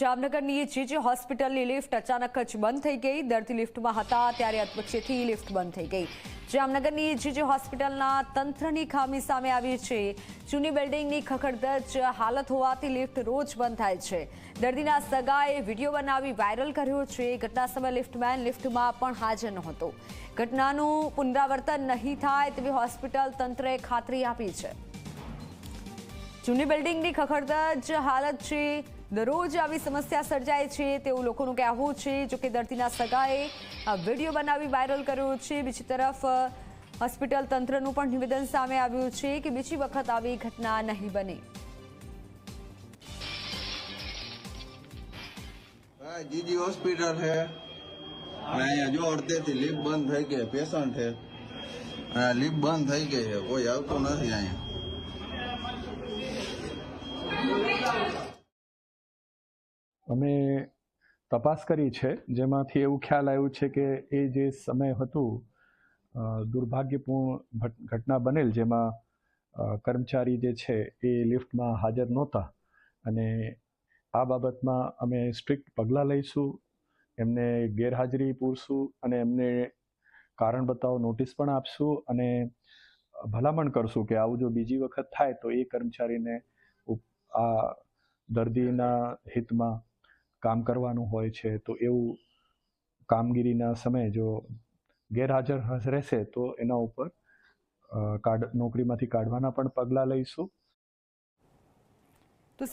જામનગરની જીજી હોસ્પિટલની લિફ્ટ અચાનક જ બંધ થઈ ગઈ. દર્દી લિફ્ટમાં હતા ત્યારે અધવચ્ચેથી લિફ્ટ બંધ થઈ ગઈ. જામનગરની જીજી હોસ્પિટલના તંત્રની ખામી સામે આવી છે. જૂની બિલ્ડિંગની ખખડધજ હાલત હોવાથી લિફ્ટ રોજ બંધ થાય છે. દર્દીના સગાએ વીડિયો બનાવી વાયરલ કર્યો છે. ઘટના સમયે લિફ્ટમેન લિફ્ટમાં પણ હાજર નહોતો. ઘટનાનું પુનરાવર્તન નહીં થાય તેવી હોસ્પિટલ તંત્રએ ખાતરી આપી છે. જૂની બિલ્ડિંગની ખખડધજ હાલત છે. દરરોજ આવી સમસ્યા સર્જાય છે તેવું લોકોનું કહેવું છે. જો કે દર્દીના સગાએ વીડિયો બનાવી વાયરલ કર્યો છે. બીજી તરફ હોસ્પિટલ તંત્રનું પણ નિવેદન સામે આવ્યું છે કે બીજી વખત આવી ઘટના નહીં બને. જીજી હોસ્પિટલ હે અહીંયા જો અડધેથી લિફ્ટ બંધ થઈ ગઈ, પેશન્ટ છે. અને બંધ થઈ ગઈ કોઈ આવતું નથી અહીંયા. અમે તપાસ કરી છે, જેમાંથી એવું ખ્યાલ આવ્યું છે કે એ જે સમય હતું દુર્ભાગ્યપૂર્ણ ઘટના બનેલ, જેમાં કર્મચારી જે છે એ લિફ્ટમાં હાજર નહોતા. અને આ બાબતમાં અમે સ્ટ્રિક્ટ પગલાં લઈશું, એમને ગેરહાજરી પૂરશું અને એમને કારણ બતાવો, નોટિસ પણ આપશું અને ભલામણ કરશું કે આવું જો બીજી વખત થાય તો એ કર્મચારીને આ દર્દીના હિતમાં કામ કરવાનું હોય છે, તો એવું કામગીરીના સમયે જો ગેરહાજર હશ- રહેશે તો એના ઉપર કાઢ નોકરીમાંથી કાઢવાના પણ પગલાં લઈશું.